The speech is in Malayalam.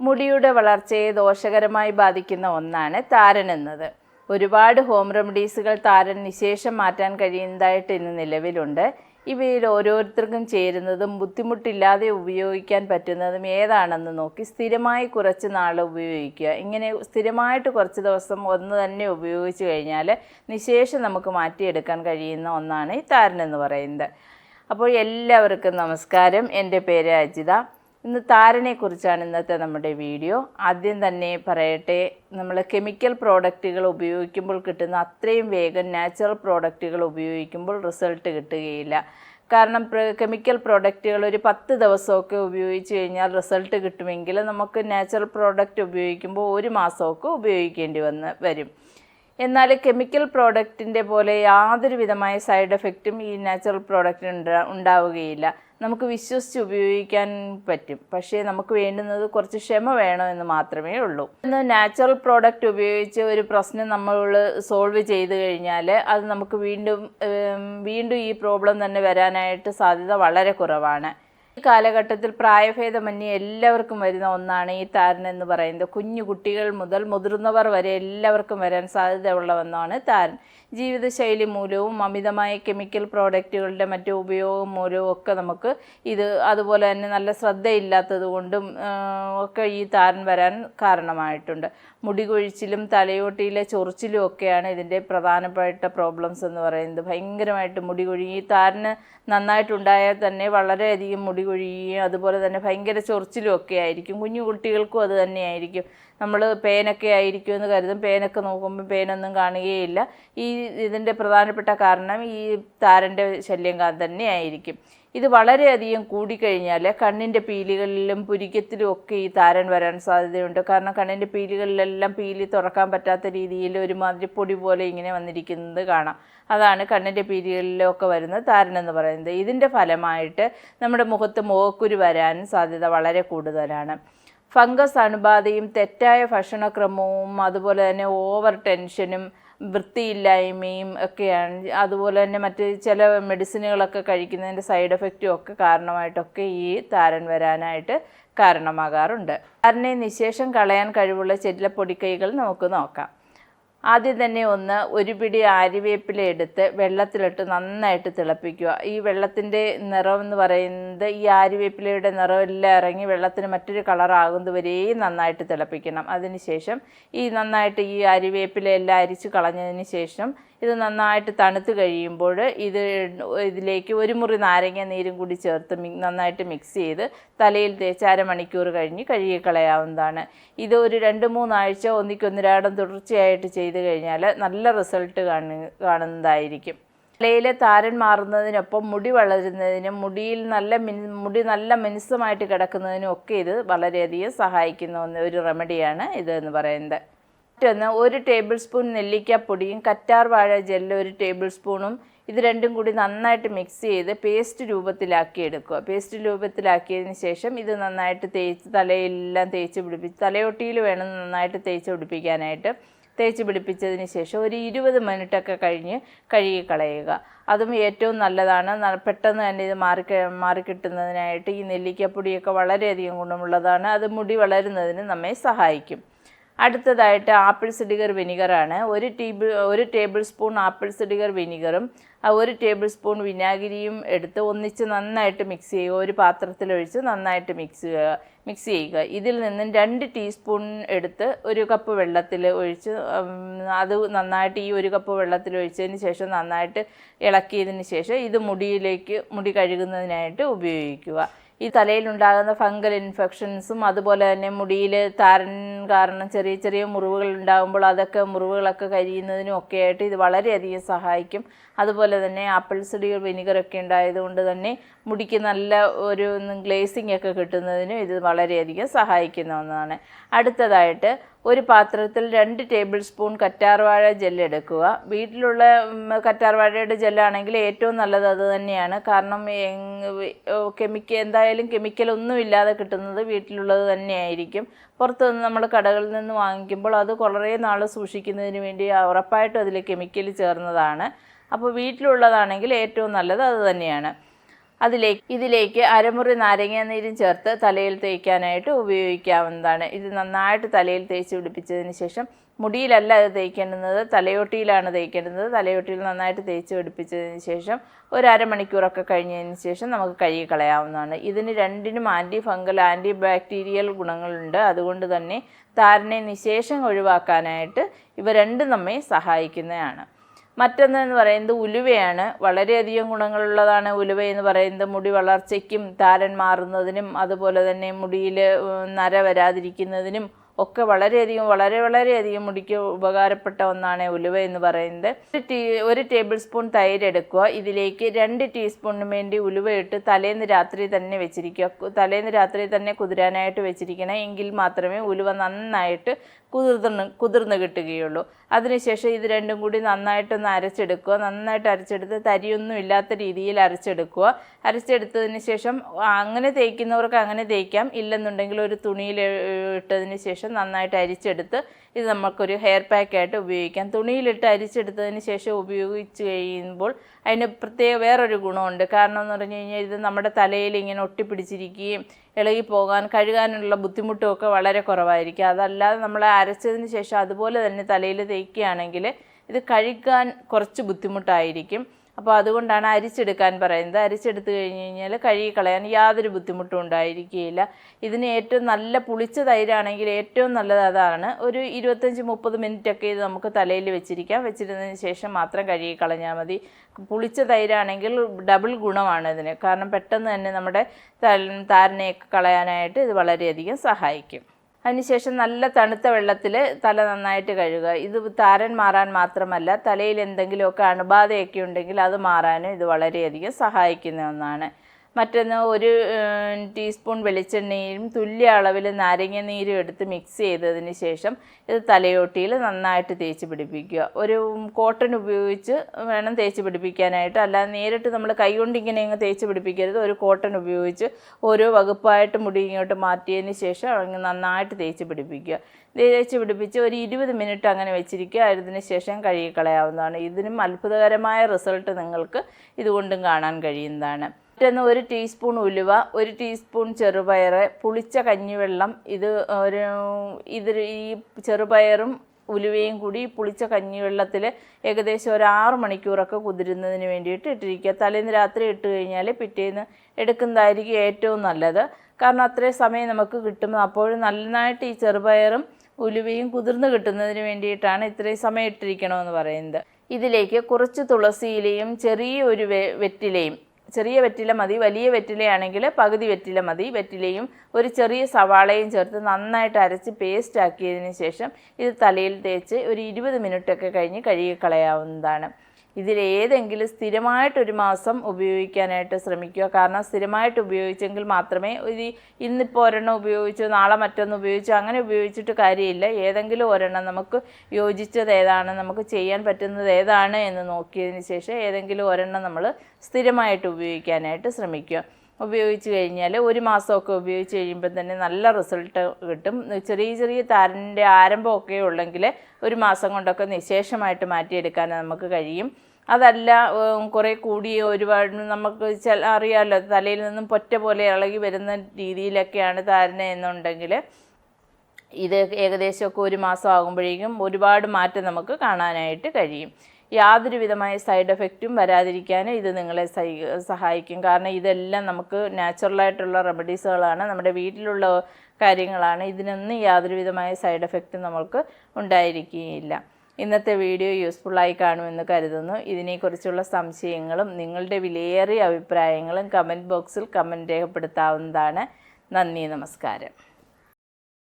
മുടിയുടെ വളർച്ചയെ ദോഷകരമായി ബാധിക്കുന്ന ഒന്നാണ് താരൻ എന്നത്. ഒരുപാട് ഹോം റെമഡീസുകൾ താരൻ നിശേഷം മാറ്റാൻ കഴിയുന്നതായിട്ട് ഇന്ന് നിലവിലുണ്ട്. ഇവയിൽ ഓരോരുത്തർക്കും ചേരുന്നതും ബുദ്ധിമുട്ടില്ലാതെ ഉപയോഗിക്കാൻ പറ്റുന്നതും ഏതാണെന്ന് നോക്കി സ്ഥിരമായി കുറച്ച് നാൾ ഉപയോഗിക്കുക. ഇങ്ങനെ സ്ഥിരമായിട്ട് കുറച്ച് ദിവസം ഒന്ന് തന്നെ ഉപയോഗിച്ച് കഴിഞ്ഞാൽ നിശേഷം നമുക്ക് മാറ്റിയെടുക്കാൻ കഴിയുന്ന ഒന്നാണ് ഈ താരൻ എന്ന് പറയുന്നത്. അപ്പോൾ എല്ലാവർക്കും നമസ്കാരം. എന്റെ പേര് അജിത. ഇന്ന് താരനെക്കുറിച്ചാണ് ഇന്നത്തെ നമ്മുടെ വീഡിയോ. ആദ്യം തന്നെ പറയട്ടെ നമ്മൾ കെമിക്കൽ പ്രോഡക്റ്റുകൾ ഉപയോഗിക്കുമ്പോൾ കിട്ടുന്ന അത്രയും വേഗം നാച്ചുറൽ പ്രോഡക്റ്റുകൾ ഉപയോഗിക്കുമ്പോൾ റിസൾട്ട് കിട്ടുകയില്ല. കാരണം കെമിക്കൽ പ്രോഡക്റ്റുകൾ ഒരു പത്ത് ദിവസമൊക്കെ ഉപയോഗിച്ച് കഴിഞ്ഞാൽ റിസൾട്ട് കിട്ടുമെങ്കിൽ നമുക്ക് നാച്ചുറൽ പ്രോഡക്റ്റ് ഉപയോഗിക്കുമ്പോൾ ഒരു മാസമൊക്കെ ഉപയോഗിക്കേണ്ടി വന്ന് വരും. എന്നാൽ കെമിക്കൽ പ്രോഡക്റ്റിന്റെ പോലെ യാതൊരു വിധമായ സൈഡ് എഫക്റ്റും ഈ നാച്ചുറൽ പ്രോഡക്റ്റിന് ഉണ്ടാ ഉണ്ടാവുകയില്ല. നമുക്ക് വിശ്വസിച്ച് ഉപയോഗിക്കാൻ പറ്റും. പക്ഷേ നമുക്ക് വേണ്ടുന്നത് കുറച്ച് ക്ഷമ വേണമെന്ന് മാത്രമേ ഉള്ളൂ. ഇന്ന് നാച്ചുറൽ പ്രോഡക്റ്റ് ഉപയോഗിച്ച് ഒരു പ്രശ്നം നമ്മൾ സോൾവ് ചെയ്ത് കഴിഞ്ഞാൽ അത് നമുക്ക് വീണ്ടും വീണ്ടും ഈ പ്രോബ്ലം തന്നെ വരാനായിട്ട് സാധ്യത വളരെ കുറവാണ്. കാലഘട്ടത്തിൽ പ്രായഭേദമന്യേ എല്ലാവർക്കും വരുന്ന ഒന്നാണ് ഈ താരൻ എന്ന് പറയുന്നത്. കുഞ്ഞു കുട്ടികൾ മുതൽ മുതിർന്നവർ വരെ എല്ലാവർക്കും വരാൻ സാധ്യതയുള്ള ഒന്നാണ് താരൻ. ജീവിതശൈലി മൂലവും അമിതമായ കെമിക്കൽ പ്രോഡക്റ്റുകളുടെ മറ്റു ഉപയോഗം മൂലവും ഒക്കെ നമുക്ക് ഇത് അതുപോലെ തന്നെ നല്ല ശ്രദ്ധയില്ലാത്തത് കൊണ്ടും ഒക്കെ ഈ താരൻ വരാൻ കാരണമായിട്ടുണ്ട്. മുടി കൊഴിച്ചിലും തലയോട്ടിയിലെ ചൊറിച്ചിലും ഒക്കെയാണ് ഇതിന്റെ പ്രധാനപ്പെട്ട പ്രോബ്ലംസ് എന്ന് പറയുന്നത്. ഭയങ്കരമായിട്ട് മുടി കൊഴിയും ഈ താരന് നന്നായിട്ടുണ്ടായാൽ തന്നെ വളരെയധികം മുടി കൊഴിയുകയും അതുപോലെ തന്നെ ഭയങ്കര ചൊറിച്ചിലും ഒക്കെ ആയിരിക്കും. കുഞ്ഞു കുട്ടികൾക്കും അത് തന്നെയായിരിക്കും. നമ്മൾ പേനൊക്കെ ആയിരിക്കും എന്ന് കരുതും. പേനൊക്കെ നോക്കുമ്പോൾ പേനൊന്നും കാണുകയില്ല. ഈ ഇതിന്റെ പ്രധാനപ്പെട്ട കാരണം ഈ താരന്റെ ശല്യം തന്നെയായിരിക്കും. ഇത് വളരെയധികം കൂടിക്കഴിഞ്ഞാൽ കണ്ണിന്റെ പീലികളിലും പുരിക്കത്തിലും ഒക്കെ ഈ താരൻ വരാൻ സാധ്യതയുണ്ട്. കാരണം കണ്ണിന്റെ പീലികളിലെല്ലാം പീലി തുറക്കാൻ പറ്റാത്ത രീതിയിൽ ഒരുമാതിരി പൊടി പോലെ ഇങ്ങനെ വന്നിരിക്കുന്നത് കാണാം. അതാണ് കണ്ണിന്റെ പീലികളിലൊക്കെ വരുന്ന താരൻ എന്ന് പറയുന്നത്. ഇതിന്റെ ഫലമായിട്ട് നമ്മുടെ മുഖത്ത് മുഖക്കുരു വരാൻ സാധ്യത വളരെ കൂടുതലാണ്. ഫംഗസ് അണുബാധയും തെറ്റായ ഭക്ഷണക്രമവും അതുപോലെ തന്നെ ഓവർ ടെൻഷനും വൃത്തിയില്ലായ്മയും ഒക്കെയാണ്. അതുപോലെ തന്നെ മറ്റ് ചില മെഡിസിനുകളൊക്കെ കഴിക്കുന്നതിന്റെ സൈഡ് എഫക്റ്റും ഒക്കെ കാരണമായിട്ടൊക്കെ ഈ താരൻ വരാനായിട്ട് കാരണമാകാറുണ്ട്. താരനെ നിശേഷം കളയാൻ കഴിവുള്ള ചില പൊടിക്കൈകൾ നമുക്ക് നോക്കാം. ആദ്യം തന്നെ ഒന്ന് ഒരു പിടി ആര്യവേപ്പില എടുത്ത് വെള്ളത്തിലിട്ട് നന്നായിട്ട് തിളപ്പിക്കുക. ഈ വെള്ളത്തിന്റെ നിറം എന്ന് പറയുന്നത് ഈ ആര്യവേപ്പിലയുടെ നിറമെല്ലാം ഇറങ്ങി വെള്ളത്തിന് മറ്റൊരു കളറാകുന്നത് വരെയും നന്നായിട്ട് തിളപ്പിക്കണം. അതിനുശേഷം ഈ നന്നായിട്ട് ഈ ആര്യവേപ്പില എല്ലാം അരിച്ച് കളഞ്ഞതിന് ശേഷം ഇത് നന്നായിട്ട് തണുത്ത് കഴിയുമ്പോൾ ഇത് ഇതിലേക്ക് ഒരു മുറി നാരങ്ങ നീരും കൂടി ചേർത്ത് നന്നായിട്ട് മിക്സ് ചെയ്ത് തലയിൽ തേച്ച് അരമണിക്കൂർ കഴിഞ്ഞ് കഴുകിക്കളയാവുന്നതാണ്. ഇത് ഒരു രണ്ട് മൂന്നാഴ്ച ഒന്നിക്കൊന്നിരാടം തുടർച്ചയായിട്ട് ചെയ്ത് കഴിഞ്ഞാൽ നല്ല റിസൾട്ട് കാണു കാണുന്നതായിരിക്കും. തലയിലെ താരൻ മാറുന്നതിനൊപ്പം മുടി വളരുന്നതിനും മുടിയിൽ നല്ല മിൻ മുടി നല്ല മിനുസമായിട്ട് കിടക്കുന്നതിനും ഒക്കെ ഇത് വളരെയധികം സഹായിക്കുന്ന ഒരു റെമഡിയാണ് ഇത് എന്ന് പറയുന്നത്. മറ്റൊന്ന് ഒരു ടേബിൾ സ്പൂൺ നെല്ലിക്കപ്പൊടിയും കറ്റാർ വാഴ ജെല്ല് ഒരു ടേബിൾ സ്പൂണും ഇത് രണ്ടും കൂടി നന്നായിട്ട് മിക്സ് ചെയ്ത് പേസ്റ്റ് രൂപത്തിലാക്കി എടുക്കുക. പേസ്റ്റ് രൂപത്തിലാക്കിയതിന് ശേഷം ഇത് നന്നായിട്ട് തേച്ച് തലയെല്ലാം തേച്ച് പിടിപ്പിച്ച് തലയൊട്ടിയിൽ വേണം നന്നായിട്ട് തേച്ച് പിടിപ്പിക്കാനായിട്ട്. തേച്ച് പിടിപ്പിച്ചതിന് ശേഷം ഒരു ഇരുപത് മിനിറ്റൊക്കെ കഴിഞ്ഞ് കഴുകി കളയുക. അതും ഏറ്റവും നല്ലതാണ്. പെട്ടെന്ന് തന്നെ ഇത് മാറി മാറിക്കിട്ടുന്നതിനായിട്ട് ഈ നെല്ലിക്കപ്പൊടിയൊക്കെ വളരെയധികം ഗുണമുള്ളതാണ്. അത് മുടി വളരുന്നതിന് നമ്മെ സഹായിക്കും. അടുത്തതായിട്ട് ആപ്പിൾ സിഡിഗർ വിനിഗറാണ്. ഒരു ടീബിൾ ഒരു ടേബിൾ സ്പൂൺ ആപ്പിൾ സിഡിഗർ വിനിഗറും ഒരു ടേബിൾ സ്പൂൺ വിനാഗിരിയും എടുത്ത് ഒന്നിച്ച് നന്നായിട്ട് മിക്സ് ചെയ്യുക. ഒരു പാത്രത്തിലൊഴിച്ച് നന്നായിട്ട് മിക്സ് ചെയ്യുക മിക്സ് ചെയ്യുക. ഇതിൽ നിന്നും രണ്ട് ടീസ്പൂൺ എടുത്ത് ഒരു കപ്പ് വെള്ളത്തിൽ ഒഴിച്ച് അത് നന്നായിട്ട് ഈ ഒരു കപ്പ് വെള്ളത്തിൽ ഒഴിച്ചതിന് ശേഷം നന്നായിട്ട് ഇളക്കിയതിന് ശേഷം ഇത് മുടിയിലേക്ക് മുടി കഴുകുന്നതിനായിട്ട് ഉപയോഗിക്കുക. ഈ തലയിലുണ്ടാകുന്ന ഫംഗൽ ഇൻഫെക്ഷൻസും അതുപോലെ തന്നെ മുടിയിൽ താരൻ കാരണം ചെറിയ ചെറിയ മുറിവുകൾ ഉണ്ടാകുമ്പോൾ അതൊക്കെ മുറിവുകളൊക്കെ കരിയുന്നതിനും ഒക്കെ ആയിട്ട് ഇത് വളരെയധികം സഹായിക്കും. അതുപോലെ തന്നെ ആപ്പിൾ സിഡികൾ വിനിഗറൊക്കെ ഉണ്ടായതുകൊണ്ട് തന്നെ മുടിക്ക് നല്ല ഒരു ഗ്ലേസിംഗ് ഒക്കെ കിട്ടുന്നതിനും ഇത് വളരെയധികം സഹായിക്കുന്ന ഒന്നാണ്. അടുത്തതായിട്ട് ഒരു പാത്രത്തിൽ രണ്ട് ടേബിൾ സ്പൂൺ കറ്റാർവാഴ ജെല്ല് എടുക്കുക. വീട്ടിലുള്ള കറ്റാർവാഴയുടെ ജെല്ലാണെങ്കിൽ ഏറ്റവും നല്ലത് അത് തന്നെയാണ്. കാരണം കെമിക്കൽ എന്തായാലും കെമിക്കൽ ഒന്നും ഇല്ലാതെ കിട്ടുന്നത് വീട്ടിലുള്ളത് തന്നെയായിരിക്കും. പുറത്തുനിന്ന് നമ്മൾ കടകളിൽ നിന്ന് വാങ്ങിക്കുമ്പോൾ അത് കുറേ നാൾ സൂക്ഷിക്കുന്നതിന് വേണ്ടി ഉറപ്പായിട്ടും അതിൽ കെമിക്കൽ ചേർന്നതാണ്. അപ്പോൾ വീട്ടിലുള്ളതാണെങ്കിൽ ഏറ്റവും നല്ലത് അത് തന്നെയാണ്. അതിലേക്ക് ഇതിലേക്ക് അരമുറി നാരങ്ങാനീരും ചേർത്ത് തലയിൽ തേക്കാനായിട്ട് ഉപയോഗിക്കാവുന്നതാണ്. ഇത് നന്നായിട്ട് തലയിൽ തേച്ച് പിടിപ്പിച്ചതിന് ശേഷം മുടിയിലല്ല ഇത് തേക്കേണ്ടുന്നത് തലയോട്ടിയിലാണ് തേക്കേണ്ടുന്നത്. തലയോട്ടിയിൽ നന്നായിട്ട് തേച്ച് പിടിപ്പിച്ചതിന് ശേഷം ഒരു അരമണിക്കൂറൊക്കെ കഴിഞ്ഞതിന് ശേഷം നമുക്ക് കഴുകി കളയാവുന്നതാണ്. ഇതിന് രണ്ടിനും ആന്റി ഫംഗൽ ആന്റി ബാക്ടീരിയൽ ഗുണങ്ങളുണ്ട്. അതുകൊണ്ട് തന്നെ താരനെ നിശേഷം ഒഴിവാക്കാനായിട്ട് ഇവ രണ്ടും നമ്മെ സഹായിക്കുന്നതാണ്. മറ്റൊന്ന് എന്ന് പറയുന്നത് ഉലുവയാണ്. വളരെയധികം ഗുണങ്ങളുള്ളതാണ് ഉലുവ എന്ന് പറയുന്നത്. മുടി വളർച്ചയ്ക്കും താരൻ മാറുന്നതിനും അതുപോലെ തന്നെ മുടിയിൽ നര വരാതിരിക്കുന്നതിനും ഒക്കെ വളരെയധികം വളരെ വളരെയധികം മുടിക്ക് ഉപകാരപ്പെട്ട ഒന്നാണ് ഉലുവ എന്ന് പറയുന്നത്. ഒരു ടീ ഒരു ടേബിൾ സ്പൂൺ തൈര് എടുക്കുക. ഇതിലേക്ക് രണ്ട് ടീസ്പൂണിന് വേണ്ടി ഉലുവ ഇട്ട് തലേന്ന് രാത്രി തന്നെ വെച്ചിരിക്കുക. തലേന്ന് രാത്രി തന്നെ കുതിരാനായിട്ട് വെച്ചിരിക്കണം. എങ്കിൽ മാത്രമേ ഉലുവ നന്നായിട്ട് കുതിർന്ന് കുതിർന്ന് കിട്ടുകയുള്ളൂ. അതിനുശേഷം ഇത് രണ്ടും കൂടി നന്നായിട്ടൊന്ന് അരച്ചെടുക്കുക. നന്നായിട്ട് അരച്ചെടുത്ത് തരിയൊന്നും ഇല്ലാത്ത രീതിയിൽ അരച്ചെടുക്കുക. അരച്ചെടുത്തതിന് ശേഷം അങ്ങനെ തേക്കുന്നവർക്ക് അങ്ങനെ തേക്കാം. ഇല്ലെന്നുണ്ടെങ്കിൽ ഒരു തുണിയിൽ ഇട്ടതിന് ശേഷം നന്നായിട്ട് അരിച്ചെടുത്ത് ഇത് നമുക്കൊരു ഹെയർ പാക്കായിട്ട് ഉപയോഗിക്കാം. തുണിയിലിട്ട് അരിച്ചെടുത്തതിന് ശേഷം ഉപയോഗിച്ച് കഴിയുമ്പോൾ അതിന് പ്രത്യേക വേറൊരു ഗുണമുണ്ട്. കാരണം എന്ന് പറഞ്ഞു കഴിഞ്ഞാൽ ഇത് നമ്മുടെ തലയിൽ ഇങ്ങനെ ഒട്ടിപ്പിടിച്ചിരിക്കുകയും ഇളകി പോകാൻ കഴുകാനുള്ള ബുദ്ധിമുട്ടുമൊക്കെ വളരെ കുറവായിരിക്കും. അതല്ലാതെ നമ്മൾ അരച്ചതിന് ശേഷം അതുപോലെ തന്നെ തലയിൽ തേക്കുകയാണെങ്കിൽ ഇത് കഴുകാൻ കുറച്ച് ബുദ്ധിമുട്ടായിരിക്കും. അപ്പോൾ അതുകൊണ്ടാണ് അരിച്ചെടുക്കാൻ പറയുന്നത്. അരിച്ചെടുത്ത് കഴിഞ്ഞ് കഴിഞ്ഞാൽ കഴുകി കളയാൻ യാതൊരു ബുദ്ധിമുട്ടും ഉണ്ടായിരിക്കുകയില്ല. ഇതിന് ഏറ്റവും നല്ല പുളിച്ച തൈരാണെങ്കിൽ ഏറ്റവും നല്ലത് അതാണ്. ഒരു ഇരുപത്തഞ്ച് മുപ്പത് മിനിറ്റൊക്കെ ഇത് നമുക്ക് തലയിൽ വെച്ചിരിക്കാം. വെച്ചിരുന്നതിന് ശേഷം മാത്രം കഴുകി കളഞ്ഞാൽ മതി. പുളിച്ച തൈരാണെങ്കിൽ ഡബിൾ ഗുണമാണ് ഇതിന്. കാരണം പെട്ടെന്ന് തന്നെ നമ്മുടെ താരനെയൊക്കെ കളയാനായിട്ട് ഇത് വളരെയധികം സഹായിക്കും. അതിനുശേഷം നല്ല തണുത്ത വെള്ളത്തിൽ തല നന്നായിട്ട് കഴുകുക. ഇത് താരൻ മാറാൻ മാത്രമല്ല തലയിൽ എന്തെങ്കിലുമൊക്കെ അണുബാധയൊക്കെ ഉണ്ടെങ്കിൽ അത് മാറാനും ഇത് വളരെയധികം സഹായിക്കുന്ന ഒന്നാണ്. മറ്റൊന്ന് ഒരു ടീസ്പൂൺ വെളിച്ചെണ്ണയും തുല്യ അളവിൽ നാരങ്ങ നീരും എടുത്ത് മിക്സ് ചെയ്തതിന് ശേഷം ഇത് തലയോട്ടിയിൽ നന്നായിട്ട് തേച്ച് പിടിപ്പിക്കുക. ഒരു കോട്ടൺ ഉപയോഗിച്ച് വേണം തേച്ച് പിടിപ്പിക്കാനായിട്ട്. അല്ലാതെ നേരിട്ട് നമ്മൾ കൈകൊണ്ട് ഇങ്ങനെ അങ്ങ് തേച്ച് പിടിപ്പിക്കരുത്. ഒരു കോട്ടൺ ഉപയോഗിച്ച് ഓരോ വകുപ്പായിട്ട് മുടി ഇങ്ങോട്ട് മാറ്റിയതിന് ശേഷം അങ്ങ് നന്നായിട്ട് തേച്ച് പിടിപ്പിക്കുക. തേച്ച് പിടിപ്പിച്ച് ഒരു ഇരുപത് മിനിറ്റ് അങ്ങനെ വെച്ചിരിക്കുക. അതിന് ശേഷം കഴുകിക്കളയാവുന്നതാണ് ഇതിനും അത്ഭുതകരമായ റിസൾട്ട് നിങ്ങൾക്ക് ഇതുകൊണ്ടും കാണാൻ കഴിയുന്നതാണ്. മറ്റൊന്ന് ഒരു ടീസ്പൂൺ ഉലുവ ഒരു ടീസ്പൂൺ ചെറുപയർ പുളിച്ച കഞ്ഞിവെള്ളം ഇത് ഒരു ഇത് ഈ ചെറുപയറും ഉലുവയും കൂടി പുളിച്ച കഞ്ഞിവെള്ളത്തിൽ ഏകദേശം ഒരു ആറ് മണിക്കൂറൊക്കെ കുതിരുന്നതിന് വേണ്ടിയിട്ട് ഇട്ടിരിക്കുക. തലേന്ന് രാത്രി ഇട്ട് കഴിഞ്ഞാൽ പിറ്റേന്ന് എടുക്കുന്നതായിരിക്കും ഏറ്റവും നല്ലത്. കാരണം അത്രയും സമയം നമുക്ക് കിട്ടും. അപ്പോഴും നന്നായിട്ട് ഈ ചെറുപയറും ഉലുവയും കുതിർന്ന് കിട്ടുന്നതിന് വേണ്ടിയിട്ടാണ് ഇത്രയും സമയം ഇട്ടിരിക്കണമെന്ന് പറയുന്നത്. ഇതിലേക്ക് കുറച്ച് തുളസിയിലയും ചെറിയൊരു വെറ്റിലയും ചെറിയ വെറ്റില മതി വലിയ വെറ്റിലയാണെങ്കിൽ പകുതി വെറ്റില മതി. വെറ്റിലയും ഒരു ചെറിയ സവാളയും ചേർത്ത് നന്നായിട്ട് അരച്ച് പേസ്റ്റ് ആക്കിയതിന് ശേഷം ഇത് തലയിൽ തേച്ച് ഒരു ഇരുപത് മിനിറ്റൊക്കെ കഴിഞ്ഞ് കഴുകി കളയാവുന്നതാണ്. ഇതിലേതെങ്കിലും സ്ഥിരമായിട്ടൊരു മാസം ഉപയോഗിക്കാനായിട്ട് ശ്രമിക്കുക. കാരണം സ്ഥിരമായിട്ട് ഉപയോഗിച്ചെങ്കിൽ മാത്രമേ ഇത് ഇന്നിപ്പോൾ ഒരെണ്ണം ഉപയോഗിച്ചു നാളെ മറ്റൊന്ന് ഉപയോഗിച്ചു അങ്ങനെ ഉപയോഗിച്ചിട്ട് കാര്യമില്ല. ഏതെങ്കിലും ഒരെണ്ണം നമുക്ക് യോജിച്ചത് ഏതാണ് നമുക്ക് ചെയ്യാൻ പറ്റുന്നത് ഏതാണ് എന്ന് നോക്കിയതിന് ശേഷം ഏതെങ്കിലും ഒരെണ്ണം നമ്മൾ സ്ഥിരമായിട്ട് ഉപയോഗിക്കാനായിട്ട് ശ്രമിക്കുക. ഉപയോഗിച്ച് കഴിഞ്ഞാൽ ഒരു മാസമൊക്കെ ഉപയോഗിച്ച് കഴിയുമ്പോൾ തന്നെ നല്ല റിസൾട്ട് കിട്ടും. ചെറിയ ചെറിയ താരന്റെ ആരംഭമൊക്കെ ഉള്ളെങ്കിൽ ഒരു മാസം കൊണ്ടൊക്കെ നിശേഷമായിട്ട് മാറ്റിയെടുക്കാൻ നമുക്ക് കഴിയും. അതല്ല കുറേ കൂടി ഒരുപാട് നമുക്ക് ചില അറിയാമല്ലോ തലയിൽ നിന്നും പൊറ്റ പോലെ ഇളകി വരുന്ന രീതിയിലൊക്കെയാണ് താരന എന്നുണ്ടെങ്കിൽ ഇത് ഏകദേശമൊക്കെ ഒരു മാസം ആകുമ്പോഴേക്കും ഒരുപാട് മാറ്റം നമുക്ക് കാണാനായിട്ട് കഴിയും. യാതൊരു വിധമായ സൈഡ് എഫക്റ്റും വരാതിരിക്കാൻ ഇത് നിങ്ങളെ സഹായിക്കും. കാരണം ഇതെല്ലാം നമുക്ക് നാച്ചുറലായിട്ടുള്ള റെമഡീസുകളാണ് നമ്മുടെ വീട്ടിലുള്ള കാര്യങ്ങളാണ്. ഇതിനൊന്നും യാതൊരു വിധമായ സൈഡ് എഫക്റ്റും നമ്മൾക്ക് ഉണ്ടായിരിക്കുകയില്ല. ഇന്നത്തെ വീഡിയോ യൂസ്ഫുള്ളായി കാണുമെന്ന് കരുതുന്നു. ഇതിനെക്കുറിച്ചുള്ള സംശയങ്ങളും നിങ്ങളുടെ വിലയേറിയ അഭിപ്രായങ്ങളും കമന്റ് ബോക്സിൽ കമന്റ് രേഖപ്പെടുത്താവുന്നതാണ്. നന്ദി നമസ്കാരം.